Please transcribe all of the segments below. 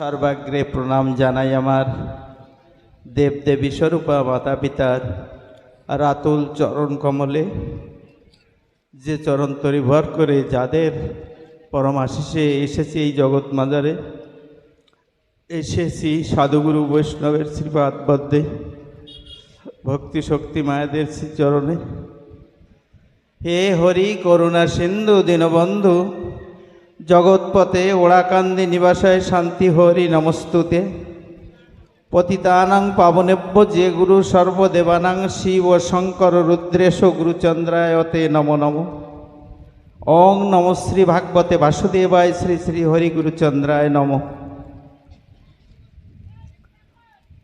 সর্বাগ্রে প্রণাম জানাই আমার দেবদেবী স্বরূপা মাতা পিতার রাতুল চরণ কমলে। যে চরণ তরি ভর করে যাদের পরমাশিষে এসেছি এই জগৎ মাজারে, এসেছি সাধুগুরু বৈষ্ণবের শ্রীপাদ বদ্ধে ভক্তি শক্তি মায়াদের শ্রীচরণে। হে হরি করুণা সিন্ধু দীনবন্ধু জগৎপথে ওড়াকান্দি নিবাসায় শান্তি হরি নমস্তুতে। পতিতানাং পাবনেভ্য যে গুরু সর্বদেবানাং শিব শঙ্কর রুদ্রেশ গুরুচন্দ্রায়তে নম নম। ওং নম শ্রী ভাগবতে বাসুদেবায় শ্রী শ্রী হরি গুরুচন্দ্রায় নম।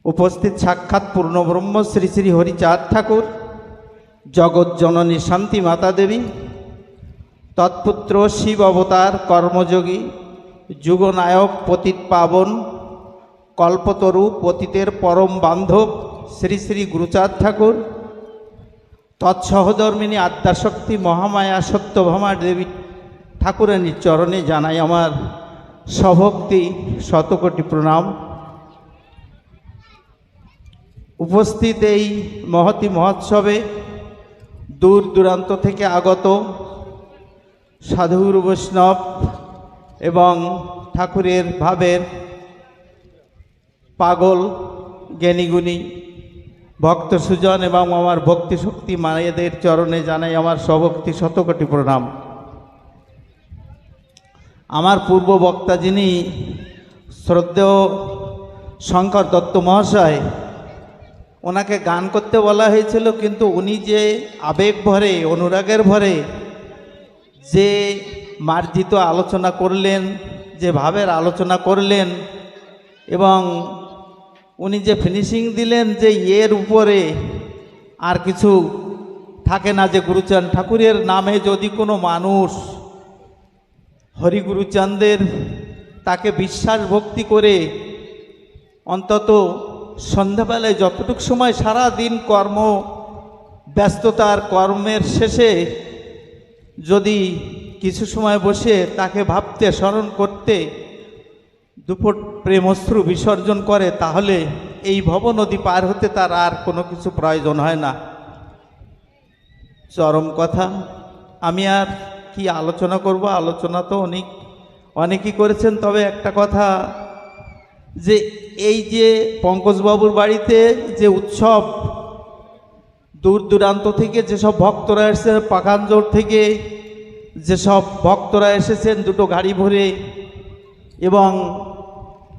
উপস্থিত সাক্ষাৎ পূর্ণব্রহ্ম শ্রী শ্রী হরিচাঁদ ঠাকুর, জগৎ জননী শান্তি মাতা দেবী তৎপুত্র শিব অবতার, কর্মযোগী, যুগনায়ক, পতিত পাবন, কল্পতরু, পতিতের পরম বান্ধব, শ্রী শ্রী গুরুচাঁদ ঠাকুর, তৎসহধর্মিনী আদ্যাশক্তি মহামায়া সত্যভামা দেবী ঠাকুরানীর চরণে জানাই আমার সভক্তি শতকোটি প্রণাম। উপস্থিত এই মহতি মহোৎসবে দূর দূরান্ত থেকে আগত সাধুগুরু বৈষ্ণব এবং ঠাকুরের ভাবের পাগল, জ্ঞানীগুণী, ভক্ত সুজন এবং আমার ভক্তি শক্তি মায়েদের চরণে জানাই আমার স্বভক্তি শতকোটি প্রণাম। আমার পূর্ব বক্তা যিনি শ্রদ্ধেয় শঙ্কর দত্ত মহাশয়, ওনাকে গান করতে বলা হয়েছিল, কিন্তু উনি যে আবেগ ভরে, অনুরাগের ভরে যে মার্জিত আলোচনা করলেন, যে ভাবের আলোচনা করলেন, এবং উনি যে ফিনিশিং দিলেন যে এর উপরে আর কিছু থাকে না যে গুরুচাঁদ ঠাকুরের নামে যদি কোনো মানুষ হরিগুরুচাঁদের তাকে বিশ্বাস ভক্তি করে অন্তত সন্ধ্যাবেলায় যতটুকু সময় সারা দিন কর্ম, ব্যস্ততার কর্মের শেষে যদি কিছু সময় বসে তাকে ভাবতে, স্মরণ করতে দুপুর প্রেমস্ত্রু বিসর্জন করে, তাহলে এই ভব নদী পার হতে তার আর কোনো কিছু প্রয়োজন হয় না। চরম কথা। আমি আর কি আলোচনা করব? আলোচনা তো অনেক, অনেকই করেছেন। তবে একটা কথা, যে এই যে পঙ্কজবাবুর বাড়িতে যে উৎসব দূর দূরান্ত থেকে যেসব ভক্তরা এসেছেন পাখানজোর থেকে যেসব ভক্তরা এসেছেন দুটো গাড়ি ভরে এবং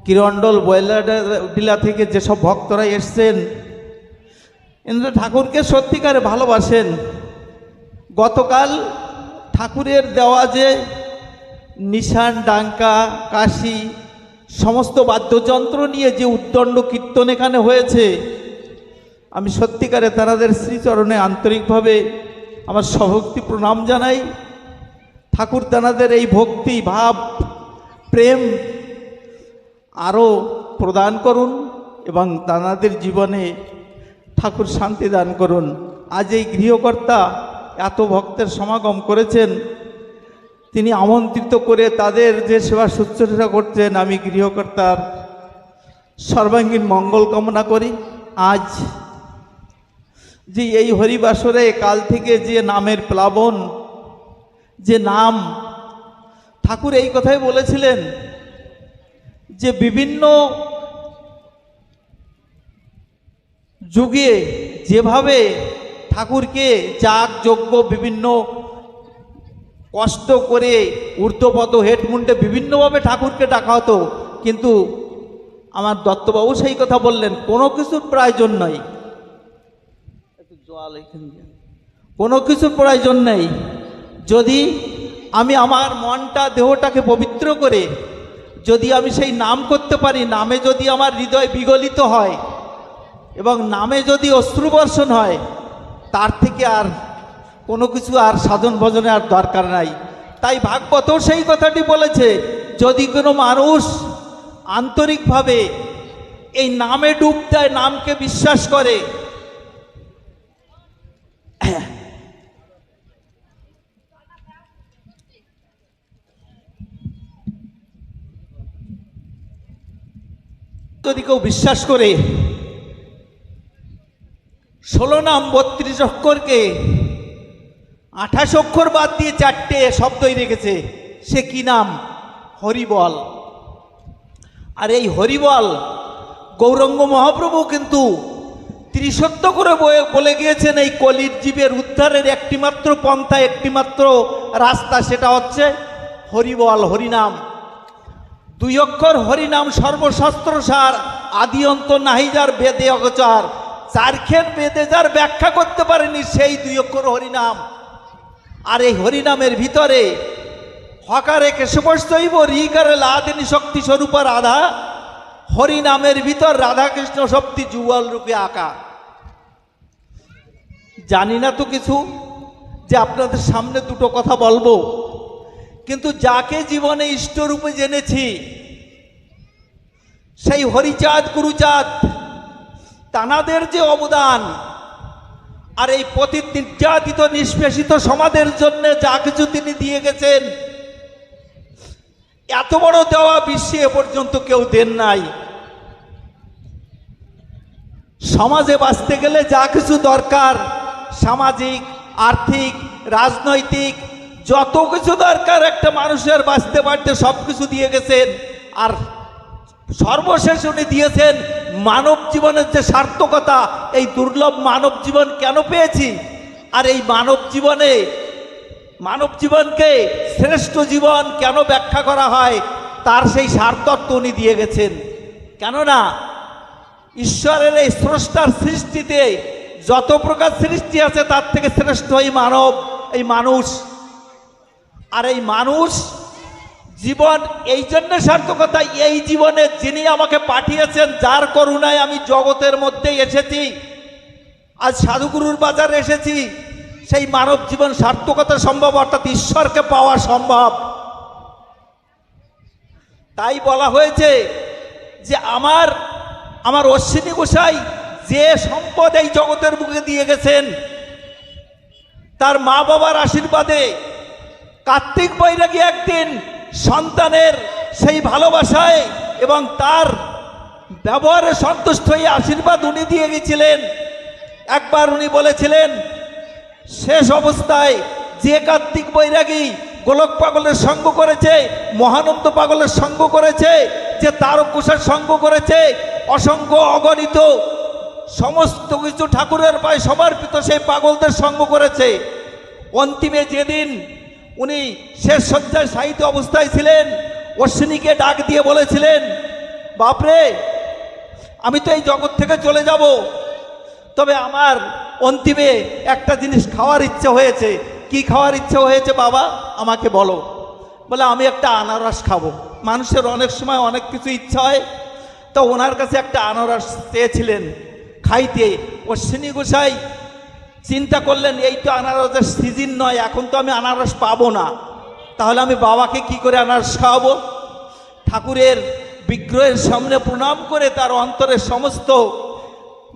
কিরণ্ডল বয়লার ডিলা থেকে যেসব ভক্তরা এসছেন, ইন্দ্র ঠাকুরকে সত্যিকারে ভালোবাসেন। গতকাল ঠাকুরের দেওয়া যে নিশান, ডাঙ্কা, কাশি, সমস্ত বাদ্যযন্ত্র নিয়ে যে উদ্দণ্ড কীর্তন এখানে হয়েছে আমি সত্যিকারে তারাদের শ্রীচরণে আন্তরিকভাবে আমার সভক্তি প্রণাম জানাই। ঠাকুর তানাদের এই ভক্তি, ভাব, প্রেম আরও প্রদান করুন এবং তানাদের জীবনে ঠাকুর শান্তি দান করুন। আজ এই গৃহকর্তা এত ভক্তের সমাগম করেছেন। তিনি আমন্ত্রিত করে তাদের যে সেবা শুশ্রূষা করছেন, আমি গৃহকর্তার সর্বাঙ্গীন মঙ্গল কামনা করি। আজ যে এই হরিবাসরে কাল থেকে যে নামের প্লাবন, যে নাম, ঠাকুর এই কথাই বলেছিলেন যে বিভিন্ন যুগে যেভাবে ঠাকুরকে যাগ যজ্ঞ বিভিন্ন কষ্ট করে ঊর্ধ্বপদ হেডমুন্ডে বিভিন্নভাবে ঠাকুরকে ডাকা হতো, কিন্তু আমার দত্তবাবু সেই কথা বললেন, কোনো কিছুর প্রয়োজন নাই একটু জল এখানে দিয়ে। কোনো কিছুর প্রয়োজন নেই। যদি আমি আমার মনটা, দেহটাকে পবিত্র করে, যদি আমি সেই নাম করতে পারি, নামে যদি আমার হৃদয় বিগলিত হয় এবং নামে যদি অশ্রুবর্ষণ হয়, তার থেকে আর কোনো কিছু আর সাধন ভজনে আর দরকার নাই। তাই ভাগবত সেই কথাটি বলেছে, যদি কোনো মানুষ আন্তরিকভাবে এই নামে ডুব দেয়, নামকে বিশ্বাস করে যদি কেউ বিশ্বাস করে, ষোলো নাম বত্রিশ অক্ষরকে আঠাশ অক্ষর বাদ দিয়ে চারটে শব্দই রেখেছে, সে কি নাম? হরিবল। আর এই হরিবল গৌরঙ্গ মহাপ্রভু কিন্তু ত্রিসত্য করে বলে গিয়েছেন এই কলির জীবের উদ্ধারের একটিমাত্র পন্থা, একটিমাত্র রাস্তা, সেটা হচ্ছে হরিবল, হরিনাম। দুই অক্ষর, হরিনাম, সর্বশস্ত্র সার, আদি অন্ত নাহি যার বেদে অগচার। চারখের বেদে যার ব্যাখ্যা করতে পারেনি, সেই দুই অক্ষর হরিনাম। আর এই হরিনামের ভিতরে হকারে কেশবশৈব রিকারে লাদিনী শক্তি স্বরূপ রাধা হরিনামের ভিতর রাধাকৃষ্ণ শক্তি যুগল রূপে আঁকা জানি না তো কিছু যে আপনাদের সামনে দুটো কথা বলব। কিন্তু যাকে জীবনে ইষ্টরূপে জেনেছি, সেই হরিচাঁদ গুরুচাঁদ, তানাদের যে অবদান আর এই পতি নির্যাতিত নিষ্পেষিত সমাজের জন্য যা কিছু তিনি দিয়ে গেছেন এত বড় দেওয়া বিশ্বে এ পর্যন্ত কেউ দেন নাই। সমাজে বাঁচতে গেলে যা কিছু দরকার, সামাজিক, আর্থিক, রাজনৈতিক, যত কিছু দরকার, একটা মানুষের বাঁচতে পারতে সব কিছু দিয়ে গেছেন। আর সর্বশেষ উনি দিয়েছেন মানব জীবনের যে সার্থকতা, এই দুর্লভ মানব জীবন কেন পেয়েছি? আর এই মানব জীবনে মানব জীবনকে শ্রেষ্ঠ জীবন কেন ব্যাখ্যা করা হয়? তার সেই সার্থত্ব উনি দিয়ে গেছেন। কেননা, ঈশ্বরের এই স্রষ্টার সৃষ্টিতে যত প্রকার সৃষ্টি আছে, তার থেকে শ্রেষ্ঠ এই মানব, এই মানুষ। আর এই মানুষ জীবন এই জন্য সার্থকতা, এই জীবনে যিনি আমাকে পাঠিয়েছেন, যার করুণায় আমি জগতের মধ্যে এসেছি, আজ সাধুগুরুর বাজারে এসেছি সেই মানব জীবন সার্থকতা সম্ভব, অর্থাৎ ঈশ্বরকে পাওয়া সম্ভব। তাই বলা হয়েছে যে আমার আমার অশ্বিনী গোসাই যে সম্পদ এই জগতের বুকে দিয়ে গেছেন, তার মা বাবার আশীর্বাদে কার্তিক বৈরাগী একদিন সন্তানের সেই ভালোবাসায় এবং তার ব্যবহারে সন্তুষ্ট হয়ে আশীর্বাদ উনি দিয়ে গেছিলেন। একবার উনি বলেছিলেন শেষ অবস্থায় যে কার্তিক বৈরাগী গোলক পাগলের সঙ্গ করেছে, মহানন্দ পাগলের সঙ্গ করেছে, যে তারকুষের সঙ্গ করেছে, অসংখ্য অগণিত, সমস্ত কিছু ঠাকুরের পায়ে সমর্পিত সেই পাগলদের সঙ্গ করেছে। অন্তিমে যেদিন উনি শেষ শয্যায় সাহিত্য অবস্থায় ছিলেন, অশ্বিনীকে ডাক দিয়ে বলেছিলেন, বাপরে, আমি তো এই জগৎ থেকে চলে যাব। তবে আমার অন্তিমে একটা জিনিস খাওয়ার ইচ্ছে হয়েছে। কি খাওয়ার ইচ্ছে হয়েছে বাবা? আমাকে বলো। বলে, আমি একটা আনারস খাব। মানুষের অনেক সময় অনেক কিছু ইচ্ছা হয়। তো ওনার কাছে একটা আনারস চেয়েছিলেন খাইতে। অশ্বিনী গোসাই চিন্তা করলেন, এই তো আনারসের সিজন নয়, এখন তো আমি আনারস পাবো না। তাহলে আমি বাবাকে কি করে আনারস খাওয়াবো? ঠাকুরের বিগ্রহের সামনে প্রণাম করে তার অন্তরের সমস্ত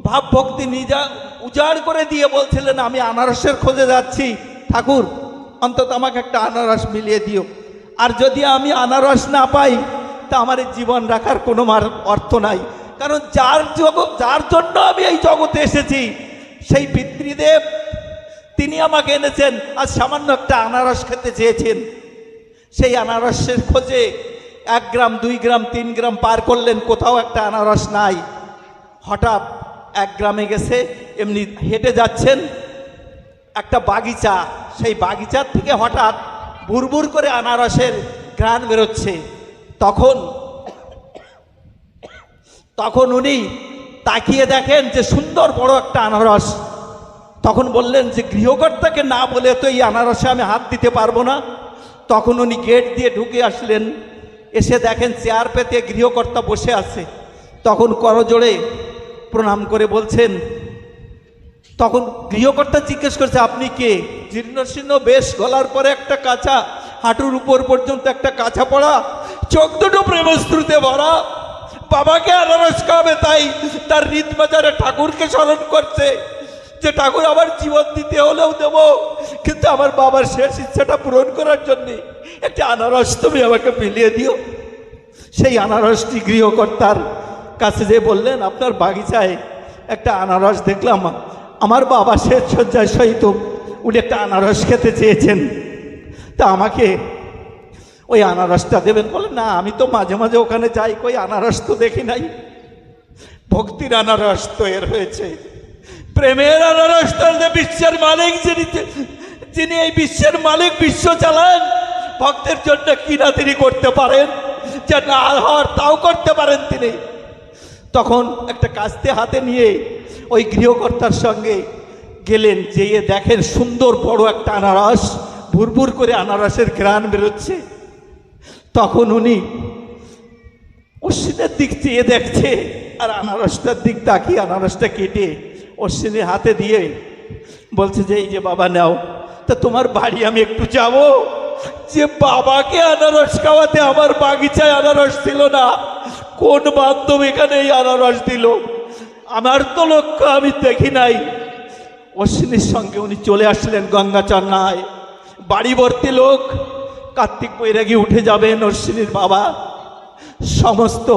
ভাবভক্তি নিজা উজাড় করে দিয়ে বলছিলেন, আমি আনারসের খোঁজে যাচ্ছি। ঠাকুর, অন্তত আমাকে একটা আনারস মিলিয়ে দিও। আর যদি আমি আনারস না পাই, তা আমার জীবন রাখার কোনো অর্থ নাই। কারণ যার জগৎ যার জন্য আমি এই জগতে এসেছি, সেই পিতৃদেব, তিনি আমাকে এনেছেন আর সামান্য একটা আনারস খেতে চেয়েছেন। সেই আনারসের খোঁজে এক গ্রাম, দুই গ্রাম, তিন গ্রাম পার করলেন, কোথাও একটা আনারস নাই। হঠাৎ এক গ্রামে গেছে, এমনি হেঁটে যাচ্ছেন, একটা বাগিচা, সেই বাগিচার থেকে হঠাৎ বুরবুর করে আনারসের গ্রান বেরোচ্ছে। তখন তখন উনি তাকিয়ে দেখেন যে সুন্দর বড় একটা আনারস। তখন বললেন যে, গৃহকর্তাকে না বলে তো এই আনারসে আমি হাত দিতে পারব না? তখন উনি গেট দিয়ে ঢুকে আসলেন, এসে দেখেন চেয়ার পেতে গৃহকর্তা বসে আছে। তখন করজোড়ে প্রণাম করে বলছেন, তখন গৃহকর্তা জিজ্ঞেস করছে, আপনি কে? জীর্ণশীর্ণ বেশ গলার পরে একটা কাঁচা, হাঁটুর উপর পর্যন্ত একটা কাঁচা পড়া, চোখ দুটো প্রেমস্ত্রুতে ভরা, বাবাকে আনারস খাবে তাই তার হৃদ বাজারে ঠাকুরকে স্মরণ করছে যে ঠাকুর আমার জীবন দিতে হলেও দেব, কিন্তু আমার বাবার শেষ ইচ্ছাটা পূরণ করার জন্যে একটি আনারস তুমি আমাকে মিলিয়ে দিও। সেই আনারসটি গৃহকর্তার কাছে যে বললেন, আপনার বাগিচায় একটা আনারস দেখলাম। আমার বাবা শেষ শয্যায় সহিত উনি একটা আনারস খেতে চেয়েছেন। তা আমাকে ওই আনারসটা দেবেন? বলে না, আমি তো মাঝে মাঝে ওখানে যাই, কই আনারস তো দেখি নাই। ভক্তির আনারস তৈরি হয়েছে। প্রেমের আনারস তাহলে বিশ্বের মালিক, যিনি যিনি এই বিশ্বের মালিক, বিশ্ব চালান। ভক্তের জন্য কিনা তিনি করতে পারেন, যে না হওয়ার তাও করতে পারেন তিনি। তখন একটা কাস্তে হাতে নিয়ে ওই গৃহকর্তার সঙ্গে গেলেন, যেয়ে দেখেন সুন্দর বড় একটা আনারস, ভুরভুর করে আনারসের ঘ্রাণ বেরোচ্ছে। তখন উনি অশ্বিনের দিক চেয়ে দেখছে, আর আনারসটার দিক তাকিয়ে আনারসটা কেটে অশ্বিনের হাতে দিয়ে বলছে যে, এই যে বাবা, নাও, তা তোমার বাড়ি আমি একটু যাব। যে বাবাকে আনারস খাওয়াতে আমার বাগিচায় আনারস ছিল না কোন বান্ধব এখানে আনারস দিল? আমার তো লক্ষ্য আমি দেখি নাই। অশ্বিনীর সঙ্গে উনি চলে আসলেন গঙ্গাচন্নায় বাড়ি ভর্তি লোক, কার্তিক বৈরাগী উঠে যাবেন অশ্বিনীর বাবা। সমস্ত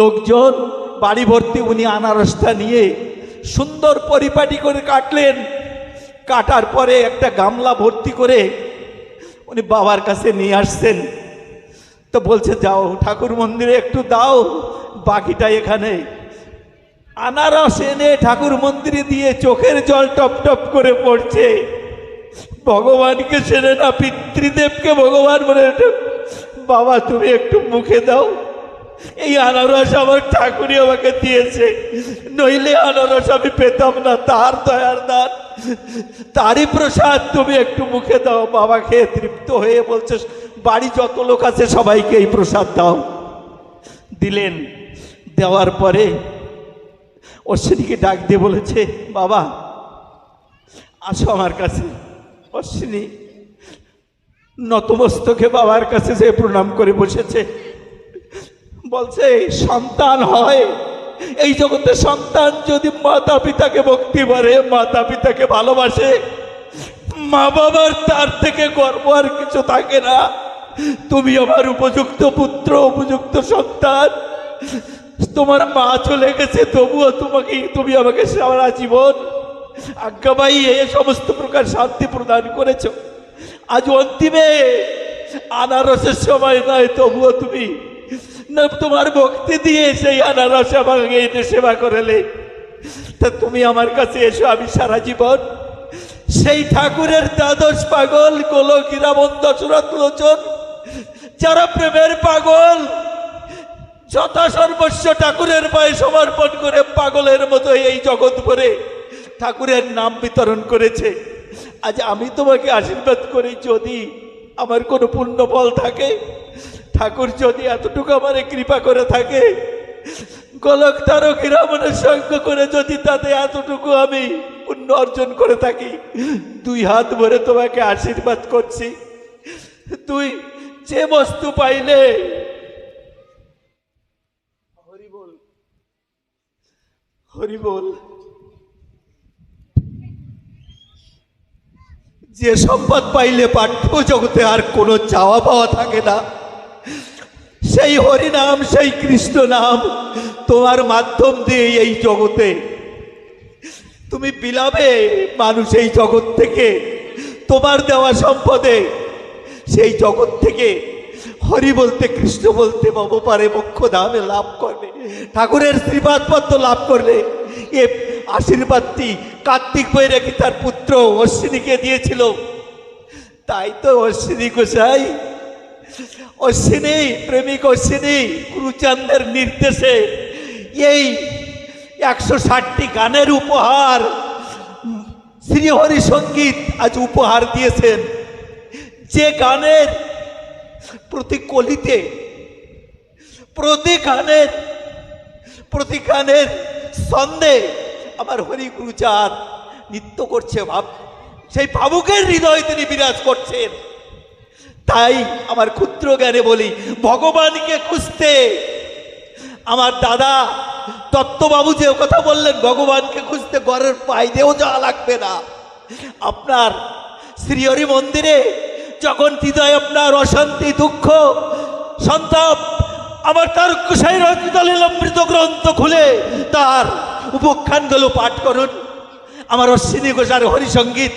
লোকজন বাড়ি ভর্তি উনি আনারসটা নিয়ে সুন্দর পরিপাটি করে কাটলেন। কাটার পরে একটা গামলা ভর্তি করে উনি বাবার কাছে নিয়ে আসছেন। তো বলছে, যাও, ঠাকুর মন্দিরে একটু দাও, বাকিটা এখানে। আনারস এনে ঠাকুর মন্দিরে দিয়ে চোখের জল টপ টপ করে পড়ছে। ভগবানকে সেরে না, পিতৃদেবকে ভগবান বলে, বাবা, তুমি একটু মুখে দাও। এই আনারস আমার ঠাকুরই আমাকে দিয়েছে। নইলে আনারস আমি পেতাম না, তার দয়ার দান। তারই প্রসাদ তুমি একটু মুখে দাও, বাবা খেয়ে তৃপ্ত হয়ে বলছে, বাড়ি যত লোক আছে সবাইকে এই প্রসাদ দাও। দিলেন। দেওয়ার পরে অশ্বিনীকে ডাক দিয়ে বলেছে, বাবা, আসো আমার কাছে। অশ্বিনী নতমস্তকে বাবার কাছে যে প্রণাম করে বসেছে। বলছে, সন্তান হয়। এই জগতে সন্তান যদি মাতা পিতাকে ভক্তি করে মাতা পিতাকে ভালোবাসে মা বাবার তার থেকে গর্ব আর কিছু থাকে না। তুমি আমার উপযুক্ত পুত্র, উপযুক্ত সন্তান। তোমার মা চলে গেছে, তবুও তোমাকে, তুমি আমাকে সারা জীবন আজ্ঞাবাই এ সমস্ত প্রকার শান্তি প্রদান করেছ। আজ অন্তিমে আনারসের সময় নয়, তবুও তুমি না, তোমার ভক্তি দিয়ে সেই আনারস আমাকে এনে সেবা করেলে। তা তুমি আমার কাছে এসো, আমি সারা জীবন সেই ঠাকুরের দ্বাদশ পাগল গোলক হীরামন দশরথ লোচন যারা প্রেমের পাগল, যথা সর্বস্ব ঠাকুরের পায়ে সমর্পণ করে পাগলের মতো এই জগৎ ভরে ঠাকুরের নাম বিতরণ করেছে। আজ আমি তোমাকে আশীর্বাদ করি, যদি আমার কোনো পুণ্য ফল থাকে ঠাকুর যদি এতটুকু আমারে কৃপা করে থাকে, গোলক তারক হীরামনের সঙ্গ করে যদি তাতে এতটুকু আমি পুণ্য অর্জন করে থাকি, দুই হাত ভরে তোমাকে আশীর্বাদ করছি। তুই যে বস্তু পাইলে, হরি বল হরি বল। যে সম্পদ পাইলে পাঠ্য জগতে আর কোনো চাওয়া পাওয়া থাকে না। সেই হরি নাম সেই কৃষ্ণ নাম তোমার মাধ্যম দিয়ে এই জগতে। তুমি বিলাবে মানুষ এই জগৎ থেকে, তোমার দেওয়া সম্পদে। সেই জগৎ থেকে হরি বলতে, কৃষ্ণ বলতে পারে, মোক্ষ ধামে লাভ করবে। ঠাকুরের শ্রীপাদ পদ্ম লাভ করলে এ আশীর্বাদটি কার্তিক বৈরাগী তার পুত্র অশ্বিনীকে দিয়েছিল। তাই তো অশ্বিনী গোসাই অশ্বিনী, প্রেমিক অশ্বিনী, গুরুচন্দ্রের নির্দেশে এই একশো ষাটটি গানের উপহার শ্রীহরি সংগীত আজ উপহার দিয়েছেন। যে গানের প্রতি কলিতে, প্রতি গানের প্রতি গানের ছন্দে আমার হরি গুরুচাঁদ নৃত্য করছে ভাব, সেই ভাবুকের হৃদয় তিনি বিরাজ করছেন। তাই আমার ক্ষুদ্র জ্ঞানে বলি, ভগবানকে খুঁজতে আমার দাদা দত্তবাবু যে কথা বললেন, ভগবানকে খুঁজতে ঘরের বাইরেও যাওয়া লাগবে না। আপনার শ্রীহরি মন্দিরে যখন হৃদয় আপনার অশান্তি, দুঃখ, সন্তাপ, আমার তার কুশাই রচিত লীলামৃত গ্রন্থ খুলে তার উপাখ্যানগুলো পাঠ করুন। আমার অশ্বিনী ঘোষার হরিসঙ্গীত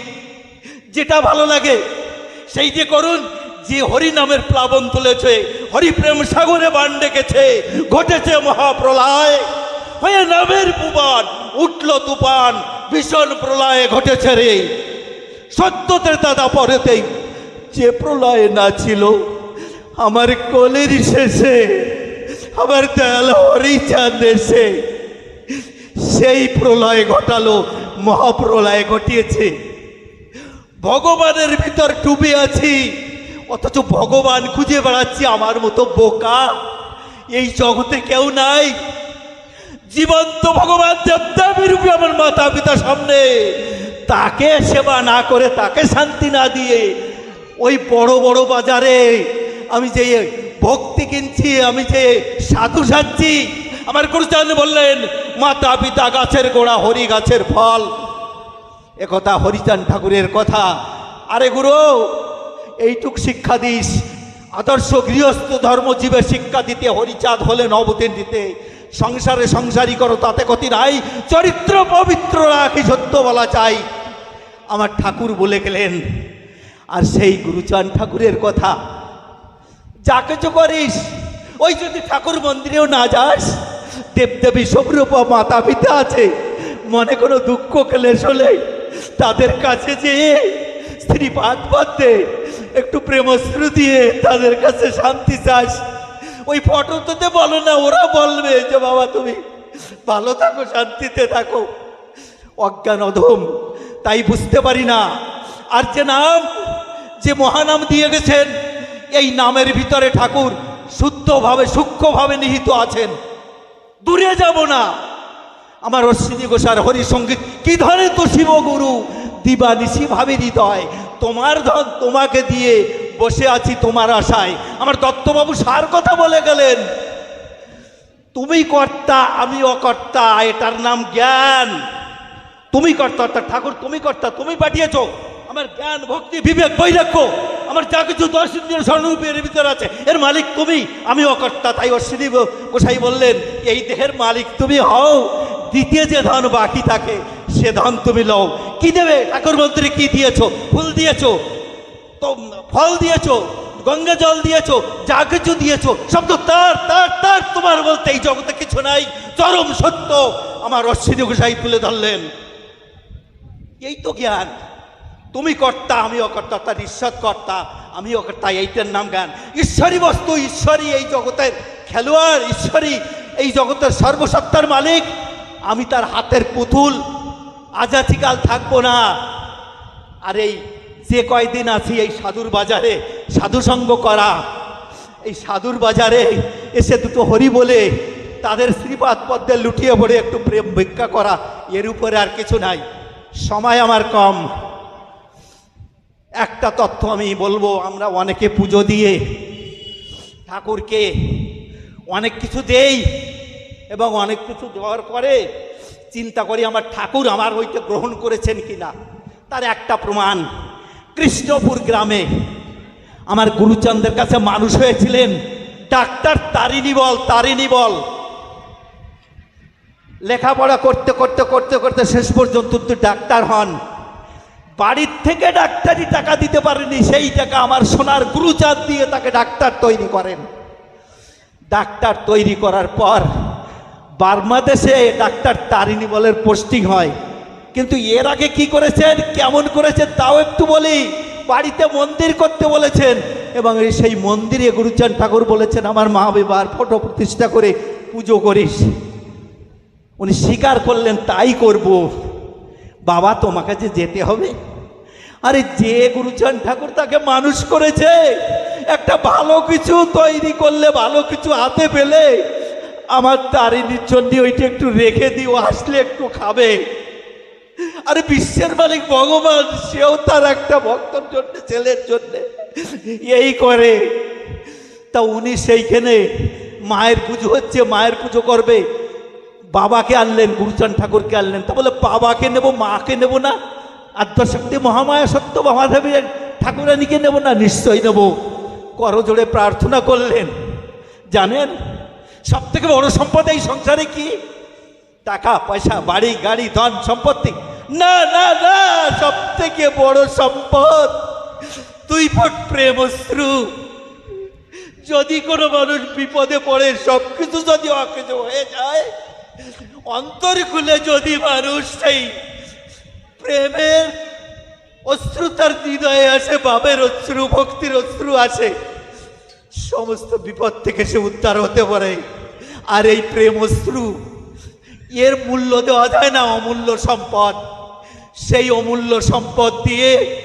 যেটা ভালো লাগে, সেই যে করুন। যে হরি নামের প্লাবন তুলেছে, হরিপ্রেম সাগরে বান ডেকেছে, ঘটেছে মহাপ্রলয়। হয়ে নামের পুবান, উঠল তুফান, ভীষণ প্রলয়ে ঘটেছে রে। সত্যতের দাদা পরেতেই যে প্রলয় না ছিল, আমার কোলের শেষে, আমার দয়াল হরিচাঁদ এসে, সেই প্রলয় ঘটালো, মহাপ্রলয় ঘটিয়েছে। ভগবানের ভিতর ডুবে আছি অথচ ভগবান খুঁজে বেড়াচ্ছি আমার মতো বোকা। এই জগতে কেউ নাই। জীবন্ত ভগবান দেবদেবী রূপে আমার মাতা পিতা সামনে তাকে সেবা না করে, তাকে শান্তি না দিয়ে ওই বড় বড় বাজারে আমি যে ভক্তি কিনছি, আমি যে সাধু সাজছি আমার গুরুচান বললেন মাতা পিতা গাছের গোড়া, হরি গাছের ফল। একথা হরিচাঁদ ঠাকুরের কথা। আরে গুরু এইটুক শিক্ষা দিস। আদর্শ গৃহস্থ ধর্মজীবের শিক্ষা দিতে, হরিচাঁদ হলেন অবতীন দিতে। সংসারে সংসারী করো, তাতে ক্ষতি নাই। চরিত্র পবিত্র রাখি, সত্য বলা চাই। আমার ঠাকুর বলে গেলেন, আর সেই গুরুচান ঠাকুরের কথা যা কিছু করিস, ওই যদি ঠাকুর মন্দিরেও না যাস, দেবদেবী সৌরভ মাতা পিতা আছে। মনে কোনো দুঃখ ক্লেশ হলে তাদের কাছে যেয়ে স্ত্রী পাত পাতে একটু প্রেমশ্রু দিয়ে তাদের কাছে শান্তি চাস। ওই ফটো ফটোতে বলো না, ওরা বলবে যে, বাবা, তুমি ভালো থাকো, শান্তিতে থাকো। অজ্ঞান, অধম, তাই বুঝতে পারি না। আর যে নাম, যে মহানাম দিয়ে গেছেন, এই নামের ভিতরে ঠাকুর শুদ্ধভাবে, সূক্ষ্মভাবে নিহিত আছেন। দূরে যাব না। আমার অশ্বিনী ঘোষার হরিসঙ্গীত কি ধরে তো শিবগুরু দিবানিশি ভাবে হৃদয়, তোমার ধন তোমাকে দিয়ে বসে আছি তোমার আশায়। আমার দত্তবাবু সার কথা বলে গেলেন, তুমি কর্তা, আমি অকর্তা, এটার নাম জ্ঞান। তুমি কর্তা, অর্থাৎ ঠাকুর, তুমি কর্তা, তুমি পাঠিয়েছ। আমার জ্ঞান, ভক্তি, বিবেক, বৈরাগ্য, আমার যা কিছু দশ ইন্দ্রিয় স্বর্ণরূপের ভিতরে আছে। এর মালিক তুমি, আমি অকর্তা। তাই অশ্বিনী গোসাই বললেন, এই দেহের মালিক তুমি হও। দ্বিতীয় যে ধন বাকি থাকে সে ধন তুমি লও। কি দেবে? ঠাকুর মন্ত্রী কি দিয়েছ? ফুল দিয়েছ? তো ফল দিয়েছ? গঙ্গা জল দিয়েছ? যা কিছু দিয়েছ? সব তো তার তার তার। তোমার বলতে এই জগতে কিছু নাই। চরম সত্য। আমার অশ্বিনী গোসাই তুলে ধরলেন। এই তো জ্ঞান। তুমি কর্তা আমি অকর্তা তার ঈশ্বর কর্তা আমি অকর্তা এইটার নাম জ্ঞান। ঈশ্বরী বস্তু, ঈশ্বরী এই জগতের খেলোয়াড়, ঈশ্বরী এই জগতের সর্বসত্তার মালিক। আমি তার হাতের পুতুল আজাতিকাল থাকব না। আর এই যে কয়দিন আছি এই সাধুর বাজারে সাধুসঙ্গ করা, এই সাধুর বাজারে এসে দুটো হরি বলে তাদের শ্রীপাদ পদ্মে লুটিয়ে পড়ে একটু প্রেম ভিক্ষা করা, এর উপরে আর কিছু নাই। সময় আমার কম। একটা তথ্য আমি বলব, আমরা অনেকে পুজো দিয়ে ঠাকুরকে অনেক কিছু দেই এবং অনেক কিছু দেওয়ার পরে চিন্তা করি আমার ঠাকুর আমার হইতে গ্রহণ করেছেন কিনা। তার একটা প্রমাণ, কৃষ্ণপুর গ্রামে আমার গুরুচন্দ্রের কাছে মানুষ হয়েছিলেন ডাক্তার তারিণী বল তারিণী বল। লেখাপড়া করতে করতে করতে করতে শেষ পর্যন্ত তো ডাক্তার হন। বাড়ির থেকে ডাক্তারি টাকা দিতে পারেনি, সেই টাকা আমার সোনার গুরুচাঁদ দিয়ে তাকে ডাক্তার তৈরি করেন। ডাক্তার তৈরি করার পর বার্মাদেশে ডাক্তার তারিণী বলের পোস্টিং হয়। কিন্তু এর আগে কি করেছেন? কেমন করেছেন? তাও একটু বলি। বাড়িতে মন্দির করতে বলেছেন এবং সেই মন্দিরে গুরুচাঁদ ঠাকুর বলেছেন, আমার মা বিবার ফটো প্রতিষ্ঠা করে পুজো করিস। উনি স্বীকার করলেন, তাই করব। বাবা, তোমাকে যে যেতে হবে। আরে, যে গুরুচাঁদ ঠাকুর তাকে মানুষ করেছে, একটা ভালো কিছু তৈরি করলে, ভালো কিছু হাতে পেলে আমার তারিণীর জন্য ওইটা একটু রেখে দিও, আসলে একটু খাবে। আরে বিশ্বের মালিক ভগবান, সেও তার একটা ভক্তর জন্য, ছেলের জন্য এই করে। তা উনি সেইখানে মায়ের পুজো হচ্ছে, মায়ের পুজো করবে। বাবাকে আনলেন গুরুচাঁদ ঠাকুরকে আনলেন। তা বলে, বাবাকে নেব, মাকে নেব না? আদ্যশক্তি মহামায়া সত্য মহাদেবের ঠাকুরানীকে নেব না? নিশ্চয়ই নেব। করজোড়ে প্রার্থনা করলেন। জানেন সব থেকে বড় সম্পদ এই সংসারে কি? টাকা, পয়সা, বাড়ি, গাড়ি, ধন, সম্পত্তি। না না না সব থেকে বড় সম্পদ তুই ফোট প্রেম অশ্রু যদি কোনো মানুষ বিপদে পড়ে সব কিছু যদি অকেজ হয়ে যায়, অন্তর খুলে যদি মানুষ সেই প্রেমের অশ্রু তার হৃদয়ে আসে বাবের অশ্রু, ভক্তির অশ্রু আসে সমস্ত বিপদ থেকে সে উদ্ধার হতে পারে। আর এই প্রেম অশ্রু, এর মূল্য দেওয়া যায় না অমূল্য সম্পদ। সেই অমূল্য সম্পদ দিয়ে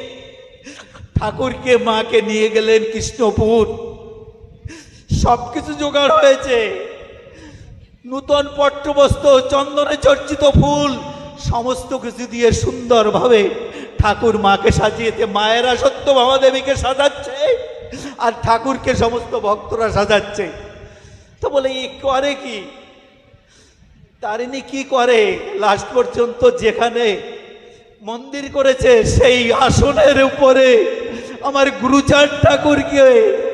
ঠাকুরকে, মাকে নিয়ে গেলেন কৃষ্ণপুর। সব কিছু জোগাড় হয়েছে। নূতন পট্টবস্ত্র চন্দনে চর্চিত ফুল, সমস্ত কিছু দিয়ে সুন্দরভাবে ঠাকুর মাকে সাজিয়েছে। মায়েরা সত্য দেবীকে সাজাচ্ছে। আর ঠাকুরকে সমস্ত ভক্তরা সাজাচ্ছে। তো বলে ই করে কি? তারিণী কি করে? লাস্ট পর্যন্ত যেখানে মন্দির করেছে, সেই আসনের উপরে আমার গুরুচার ঠাকুরকে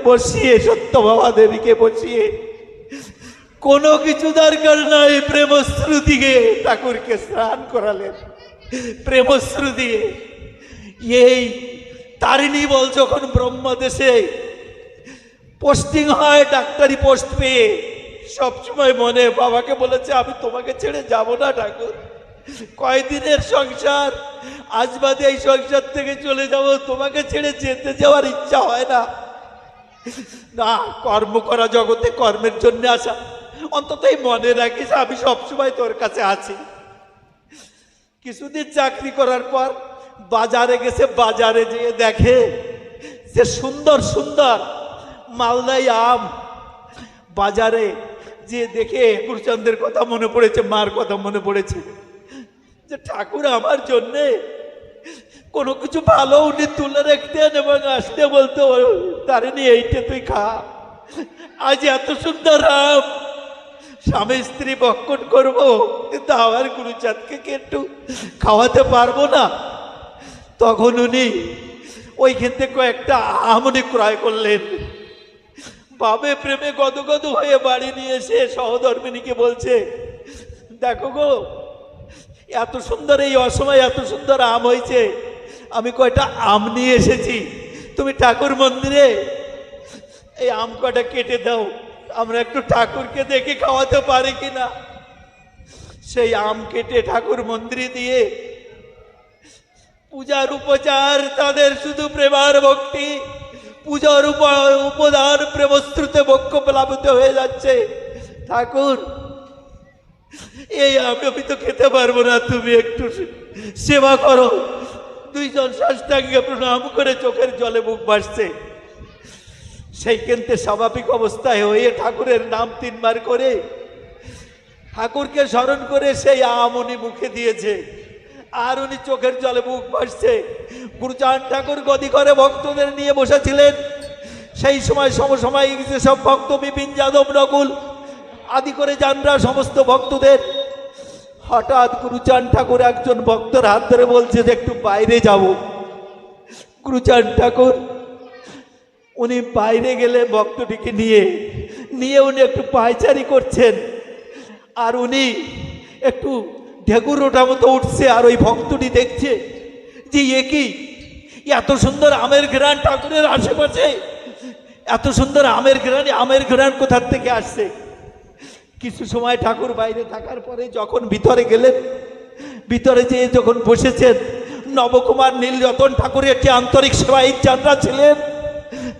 বসিয়ে সত্য দেবীকে বসিয়ে, কোনো কিছু দরকার নাই প্রেমশ্রু দিয়ে ঠাকুরকে স্নান করালেন। প্রেমশ্রু দিয়ে এই তারিণী বল যখন ব্রহ্মদেশে পোস্টিং হয়, ডাক্তারি পোস্ট পেয়ে। সবসময় মনে বাবাকে বলেছে, আমি তোমাকে ছেড়ে যাব না ঠাকুর। কয়দিনের সংসার? আজ বাদে এই সংসার থেকে চলে যাব। তোমাকে ছেড়ে যেতে যাওয়ার ইচ্ছা হয় না। না, কর্ম করা জগতে কর্মের জন্য আসা। অন্তত এই মনে রাখিস, আমি সবসময় তোর কাছে আছি। কিছুদিন চাকরি করার পর বাজারে গেছে, বাজারে যেয়ে দেখে যে সুন্দর সুন্দর মালদাই আম। বাজারে যে দেখে গুরুচন্দ্রের কথা মনে পড়েছে, মার কথা মনে পড়েছে যে ঠাকুর আমার জন্যে কোনো কিছু ভালো উনি তুলে রাখতেন এবং আসতে বলতো তারিনি এইটা তুই খা। আজ এত সুন্দর আম। স্বামী স্ত্রী বক্ষণ করব, কিন্তু আমার গুরুচাঁদকে কি একটু খাওয়াতে পারব না? তখন উনি ওইখান থেকে কয়েকটা আম উনি ক্রয় করলেন। বাবে প্রেমে গদগদ হয়ে বাড়ি নিয়ে এসে সহধর্মিনীকে বলছে, দেখো গো, এত সুন্দর এই অসময় এত সুন্দর আম হয়েছে। আমি কয়টা আম নিয়ে এসেছি। তুমি ঠাকুর মন্দিরে এই আম কটা কেটে দাও। আমরা একটু ঠাকুরকে দেখে খাওয়াতে পারি কিনা? সেই আম কেটে ঠাকুর মন্দিরে দিয়ে পূজার উপচার তাদের শুধু প্রেমার ভক্তি। পূজার উপ- উপদান প্রেমস্ত্রুতে বক্ষ প্লাবিত হয়ে যাচ্ছে। ঠাকুর, এই আমি আমি তো খেতে পারব না, তুমি একটু সেবা করো। দুইজন সাষ্টাঙ্গে প্রণাম করে চোখের জলে মুখ ভাসছে। সেইখানতে স্বাভাবিক অবস্থায় হয়ে ঠাকুরের নাম তিনবার করে ঠাকুরকে স্মরণ করে সেই আমনি মুখে দিয়েছে। আর উনি চোখের জলে মুখ ভাসছে। গুরুচান ঠাকুর গদি করে ভক্তদের নিয়ে বসেছিলেন। সেই সময় সমসময় সব ভক্ত বিপিন যাদব নকুল আদি করে যানরা, সমস্ত ভক্তদের হঠাৎ গুরুচান ঠাকুর একজন ভক্তর হাত ধরে বলছে যে, একটু বাইরে যাব। গুরুচান ঠাকুর, উনি বাইরে গেলে ভক্তটিকে নিয়ে নিয়ে উনি একটু পায়চারি করছেন। আর উনি একটু ঢেকুর ওঠা মতো উঠছে আর ওই ভক্তটি দেখছে যে এ কি? এত সুন্দর আমের ঘ্রাণ ঠাকুরের আশেপাশে। এত সুন্দর আমের ঘ্রাণ আমের ঘ্রাণ কোথার থেকে আসছে? কিছু সময় ঠাকুর বাইরে থাকার পরে যখন ভিতরে গেলেন, ভিতরে যেয়ে যখন বসেছেন, নবকুমার নীলরতন ঠাকুরের একটি আন্তরিক সেবা চানরা ছিলেন।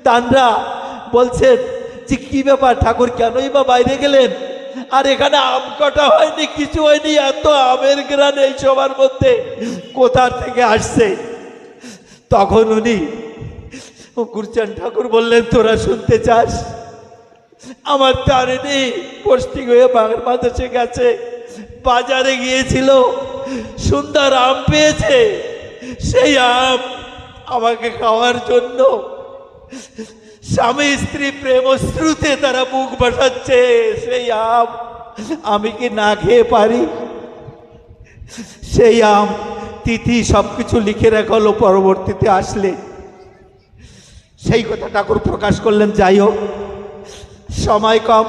তানরা বলছেন যে, কী ব্যাপার ঠাকুর, কেনই বা বাইরে গেলেন? আর এখানে আম কটা হয়নি, কিছু হয়নি, এত আমের গ্রান এই সবার মধ্যে। কোথা থেকে আসছে? তখন উনি গুরচান ঠাকুর বললেন, তোরা শুনতে চাস? আমার তারিণী পোস্টিং হয়ে বাংলাদেশে গেছে। বাজারে গিয়েছিল, সুন্দর আম পেয়েছে। সেই আম আমাকে খাওয়ার জন্য স্বামী স্ত্রী প্রেম শ্রুতে তারা মুখ বসাচ্ছে সেই আম আমি কি না খেয়ে পারি? সেই আম তিথি সব কিছু লিখে রাখা পরবর্তীতে আসলে। সেই কথা ঠাকুর প্রকাশ করলেন, যাই হোক। সময় কম।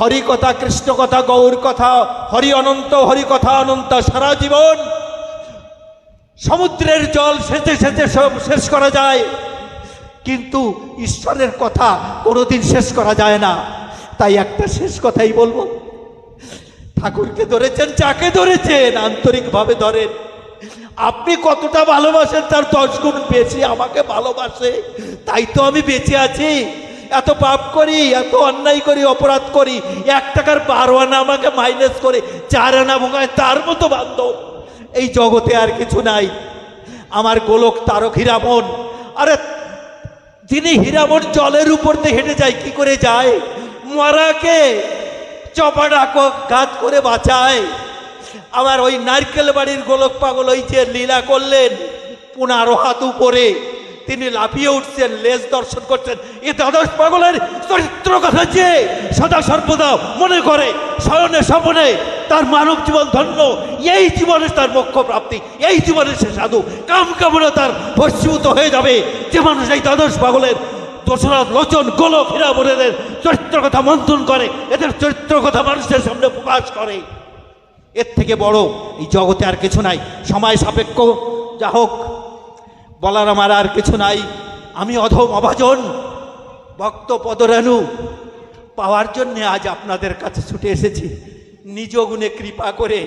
হরি কথা, কৃষ্ণ কথা, গৌর কথা, হরি অনন্ত, হরি কথা, অনন্ত, সারা জীবন। সমুদ্রের জল সেচে সেচে সব শেষ করা যায়। কিন্তু ঈশ্বরের কথা কোনোদিন শেষ করা যায় না। তাই একটা শেষ কথাই বলব। ঠাকুরকে ধরেছেন, যাকে ধরেছেন, আন্তরিকভাবে ধরেন। আপনি কতটা ভালোবাসেন, তার দশ গুণ বেশি আমাকে ভালোবাসে। তাই তো আমি বেঁচে আছি। এত পাপ করি, এত অন্যায় করি, অপরাধ করি। এক টাকার বারো আনা আমাকে মাইনাস করে, চার আনা ভোগায়, তার মতো বান্ধব। এই জগতে আর কিছু নাই। আমার গোলক তারক হীরামন আরে যিনি হীরামন জলের উপর দিয়ে হেঁটে যায়, কি করে যায়? মরাকে চপা কক গাত করে বাঁচায়। আবার ওই নারকেল বাড়ির গোলক পাগল ওই যে লীলা করলেন, পুনারো হাত উপরে। তিনি লাফিয়ে উঠছেন, লেজ দর্শন করছেন। এ দ্বাদশ পাগলের চরিত্র কথা যে সদা সর্বদা মনে করে শয়নে স্বপনে তার মানব জীবন ধন্য, এই জীবনে তার মোক্ষ প্রাপ্তি, এই জীবনে সে সাধু। কাম কামনা তার ভস্মীভূত হয়ে যাবে। যে মানুষ এই দ্বাদশ পাগলের দোসরাত লোচন, গোলক হীরাবরের চরিত্র কথা মন্থন করে, এদের চরিত্র কথা মানুষের সামনে প্রকাশ করে। এর থেকে বড় এই জগতে আর কিছু নাই। সময় সাপেক্ষ। যা হোক বলার আমার আর কিছু নাই। আমি অধম অভাজন, ভক্ত পদরেণু। পাওয়ার জন্য আজ আপনাদের কাছে ছুটে এসেছি। নিজ গুণে কৃপা করে।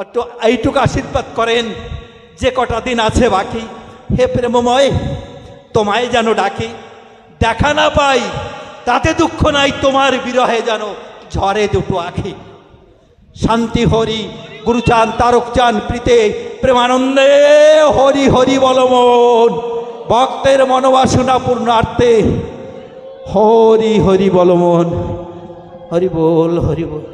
একটু এইটুকু আশীর্বাদ করেন। যে কটা দিন আছে বাকি, হে প্রেমময়, তোমায় যেন ডাকি। দেখা না পাই, তাতে দুঃখ নাই, তোমার বিরহে যেন ঝরে দুটো আখি। শান্তি হরি গুরুচান তারক চান, প্রীতে, প্রেমানন্দে হরি হরি বলমন ভক্তের মনোবাসনা পূর্ণার্থে হরি হরি বলমন হরি বল হরি বল।